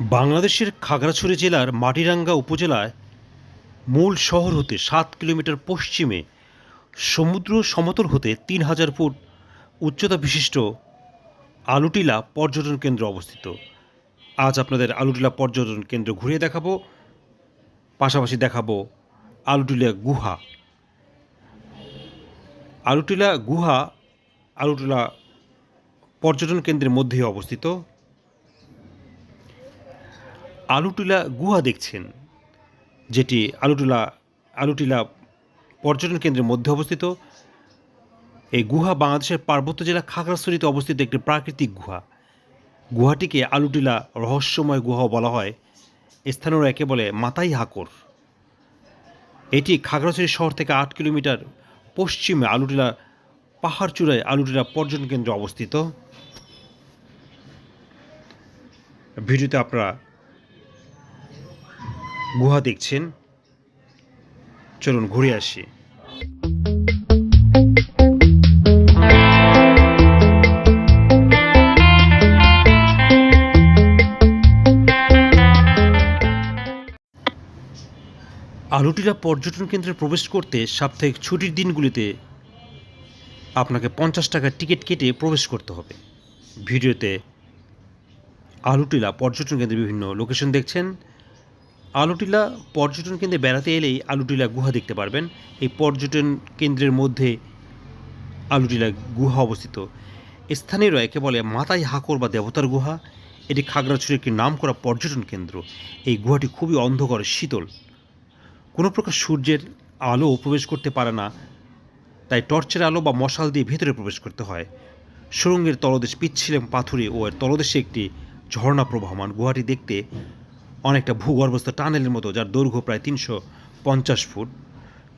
বাংলাদেশের খাগড়াছড়ি জেলার মাটিরাঙ্গা উপজেলায় মূল শহর হতে সাত কিলোমিটার পশ্চিমে সমুদ্র সমতল হতে তিন হাজার ফুট উচ্চতা বিশিষ্ট আলুটিলা পর্যটন কেন্দ্র অবস্থিত। আজ আপনাদের আলুটিলা পর্যটন কেন্দ্র ঘুরিয়ে দেখাবো, পাশাপাশি দেখাবো আলুটিলা গুহা। আলুটিলা গুহা আলুটিলা পর্যটন কেন্দ্রের মধ্যেই অবস্থিত। আলুটিলা গুহা দেখছেন, যেটি আলুটিলা আলুটিলা পর্যটন কেন্দ্রের মধ্যে অবস্থিত। এই গুহা বাংলাদেশের পার্বত্য জেলা খাগড়াছড়িতে অবস্থিত একটি প্রাকৃতিক গুহা। গুহাটিকে আলুটিলা রহস্যময় গুহা বলা হয়, স্থানীয়রা একে বলে মাতাই হাকর। এটি খাগড়াছড়ি শহর থেকে আট কিলোমিটার পশ্চিমে আলুটিলা পাহাড় চূড়ায় আলুটিলা পর্যটন কেন্দ্র অবস্থিত। ভিডিওতে আপনারা গুহা দেখছেন। চলুন ঘুরে আসি। আলুটিলা পর্যটন কেন্দ্রে প্রবেশ করতে সাপ্তাহিক ছুটির দিনগুলিতে আপনাকে পঞ্চাশ টাকার টিকিট কেটে প্রবেশ করতে হবে। ভিডিওতে আলুটিলা পর্যটন কেন্দ্রে বিভিন্ন লোকেশন দেখছেন। আলুটিলা পর্যটন কেন্দ্রে বেড়াতে এলেই আলুটিলা গুহা দেখতে পারবেন। এই পর্যটন কেন্দ্রের মধ্যে আলুটিলা গুহা অবস্থিত। স্থানীয়রা একে বলে মাতাই হাকর বা দেবতার গুহা। এটি খাগড়াছড়ির একটি নাম করা পর্যটন কেন্দ্র। এই গুহাটি খুবই অন্ধকার, শীতল। কোনো প্রকার সূর্যের আলো প্রবেশ করতে পারে না, তাই টর্চের আলো বা মশাল দিয়ে ভেতরে প্রবেশ করতে হয়। সুরঙ্গের তলদেশ পিচ্ছিলেন পাথুরে ও এর তলদেশে একটি ঝর্ণা প্রবাহমান। গুহাটি দেখতে অনেকটা ভূগর্ভস্থ টানেলের মতো, যার দৈর্ঘ্য প্রায় তিনশো পঞ্চাশ ফুট।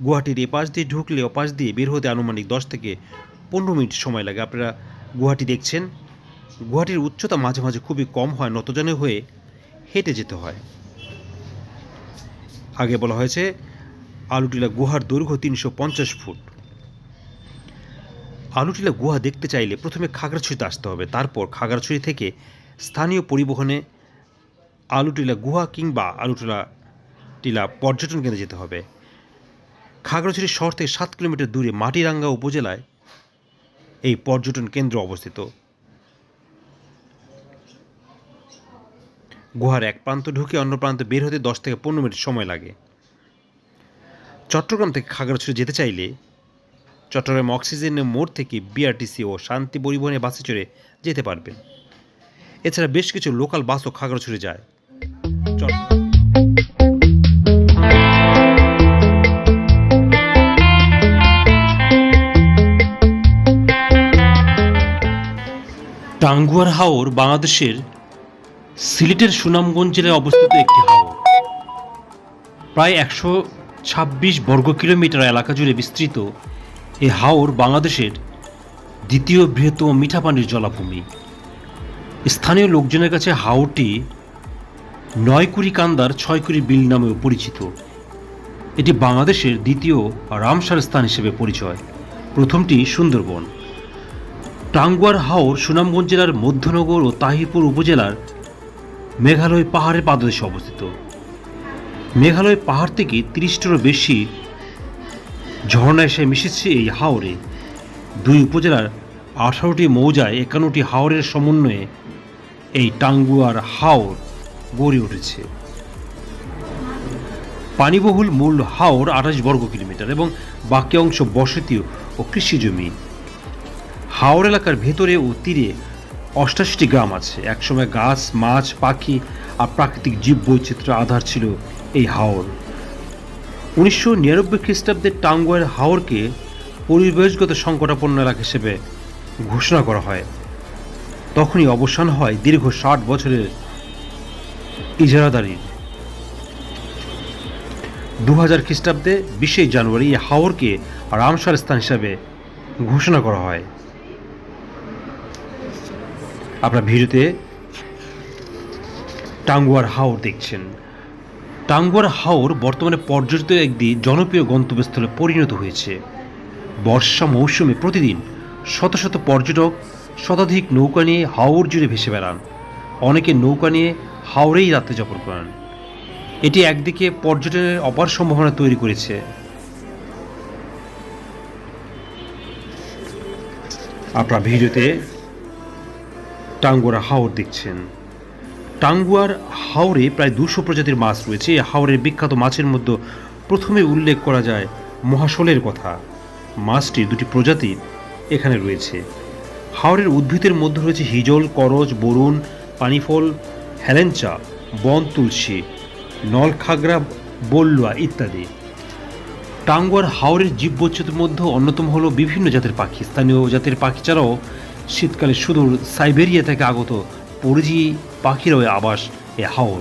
গুহাটির এপাশ দিয়ে ঢুকলে ওপাশ দিয়ে বের হতে আনুমানিক দশ থেকে পনেরো মিনিট সময় লাগে। আপনারা গুহাটি দেখছেন। গুহাটির উচ্চতা মাঝে মাঝে খুবই কম হয়, নতজনে হয়ে হেঁটে যেতে হয়। আগে বলা হয়েছে, আলুটিলা গুহার দৈর্ঘ্য তিনশো পঞ্চাশ ফুট। আলুটিলা গুহা দেখতে চাইলে প্রথমে খাগড়াছড়িতে আসতে হবে। তারপর খাগড়াছড়ি থেকে স্থানীয় পরিবহনে আলুটিলা গুহা কিংবা আলুটিলা টিলা পর্যটন কেন্দ্রে যেতে হবে। খাগড়াছড়ি শহর থেকে সাত কিলোমিটার দূরে মাটিরাঙ্গা উপজেলায় এই পর্যটন কেন্দ্র অবস্থিত। গুহার এক প্রান্ত ঢুকে অন্য প্রান্তে বের হতে দশ থেকে পনেরো মিনিট সময় লাগে। চট্টগ্রাম থেকে খাগড়াছড়ি যেতে চাইলে চট্টগ্রাম অক্সিজেনের মোড় থেকে বিআরটিসি ও শান্তি পরিবহনে বাসে চড়ে যেতে পারবেন। এছাড়া বেশ কিছু লোকাল বাসও খাগড়াছড়ি যায়। টাঙ্গুয়ার হাওর বাংলাদেশের সিলেটের সুনামগঞ্জ জেলায় অবস্থিত একটি হাওর। প্রায় একশো ছাব্বিশ বর্গ কিলোমিটার এলাকা জুড়ে বিস্তৃত এ হাওর বাংলাদেশের দ্বিতীয় বৃহত্তম মিঠা পানির জলাভূমি। স্থানীয় লোকজনের কাছে হাওরটি নয়কুড়ি কান্দার ছয়কুড়ি বিল নামেও পরিচিত। এটি বাংলাদেশের দ্বিতীয় রামসার স্থান হিসেবে পরিচয়। প্রথমটি সুন্দরবন। টাঙ্গুয়ার হাওর সুনামগঞ্জ জেলার মধ্যনগর ও তাহিরপুর উপজেলার মেঘালয় পাহাড়ের পাদদেশে অবস্থিত। মেঘালয় পাহাড় থেকে তিরিশটিরও বেশি ঝর্ণা এসে মিশেছে এই হাওরে। দুই উপজেলার আঠারোটি মৌজায় একান্নটি হাওরের সমন্বয়ে এই টাঙ্গুয়ার হাওর গড়ে উঠেছে। পানিবহুল মূল হাওর আঠাশ বর্গ কিলোমিটার এবং বাকি অংশ বসতি ও কৃষিজমি। হাওর এলাকার ভেতরে ও তীরে অষ্টাশিটি গ্রাম আছে। একসময় গাছ, মাছ, পাখি আর প্রাকৃতিক জীব বৈচিত্র্য আধার ছিল এই হাওর উনিশশো নিরানব্বই খ্রিস্টাব্দের টাঙ্গুয়ার হাওরকে পরিবেশগত সংকটাপন্ন এলাকা হিসেবে ঘোষণা করা হয়। তখনই অবসান হয় দীর্ঘ ষাট বছরের ইজারাদারির। দু হাজার খ্রিস্টাব্দে বিশে জানুয়ারি এই হাওরকে রামসার স্থান হিসাবে ঘোষণা করা হয়। আপনার ভিডিওতে টাঙ্গুয়ার হাওর দেখছেন। টাঙ্গুয়ার হাওর বর্তমানে পর্যটিত একটি জনপ্রিয় গন্তব্যস্থলে পরিণত হয়েছে। বর্ষা মৌসুমে প্রতিদিন শত শত পর্যটক শতাধিক নৌকা নিয়ে হাওর জুড়ে ভেসে বেড়ান। অনেকে নৌকা নিয়ে হাওড়েই রাত্রি যাপন করেন। এটি একদিকে পর্যটনের অপার সম্ভাবনা তৈরি করেছে। আপনার ভিডিওতে টাঙ্গুয়ার হাওর দেখছেন। টাঙ্গুয়ার হাওরে প্রায় দুশো প্রজাতির মাছ রয়েছে। এই হাওড়ের বিখ্যাত মাছের মধ্যে প্রথমে উল্লেখ করা যায় মহাশোলের কথা। মাছটির দুটি প্রজাতি এখানে রয়েছে। হাওরের উদ্ভিদের মধ্যে রয়েছে হিজল, করজ, বরুণ, পানিফল হ্যালেঞ্চা বন তুলসী, নলখাগড়া, বল্লুয়া ইত্যাদি। টাঙ্গুয়ার হাওড়ের জীববৈচিত্র্যের মধ্যে অন্যতম হলো বিভিন্ন জাতের পাখি। স্থানীয় জাতের পাখি ছাড়াও শীতকালে সুদূর সাইবেরিয়া থেকে আগত পরিযায়ী পাখিরও আবাস এ হাওর।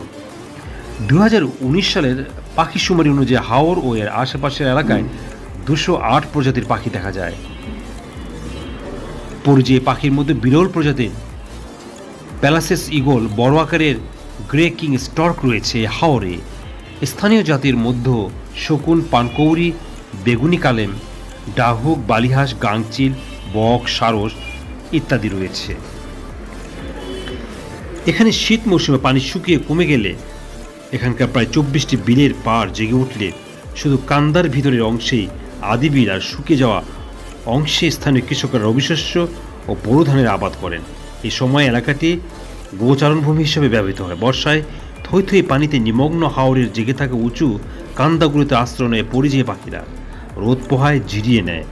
দুহাজার উনিশ সালের পাখি সুমারি অনুযায়ী হাওর ও এর আশেপাশের এলাকায় দুশো আট প্রজাতির পাখি দেখা যায়। পরিযায়ী পাখির মধ্যে বিরল প্রজাতির প্যালাসেস ইগল বড় আকারের গ্রে কিং স্টর্ক রয়েছে হাওরে। স্থানীয় জাতির মধ্যে শকুন, পানকৌড়ি, বেগুনি, কালেম, ডাহুক, বালিহাঁস, গাংচিল, বক, সারস ইত্যাদি রয়েছে। এখানে শীত মৌসুমে পানি শুকিয়ে কমে গেলে এখানকার প্রায় চব্বিশটি বিলের পার জেগে উঠলে শুধু কান্দার ভিতরের অংশেই আদি বিল আর শুকিয়ে যাওয়া অংশে স্থানীয় কৃষকরা রবিশস্য ও বোরো ধানের আবাদ করেন। এই সময় এলাকাটি গোচারণভূমি হিসেবে ব্যবহৃত হয়। বর্ষায় থই থই পানিতে নিমগ্ন হাওড়ের জেগে থাকা উঁচু কান্দাগুলিতে আশ্রয় নেয় পরিযায়ী পাখিরা। রোদ পোহায় জিরিয়ে নেয়।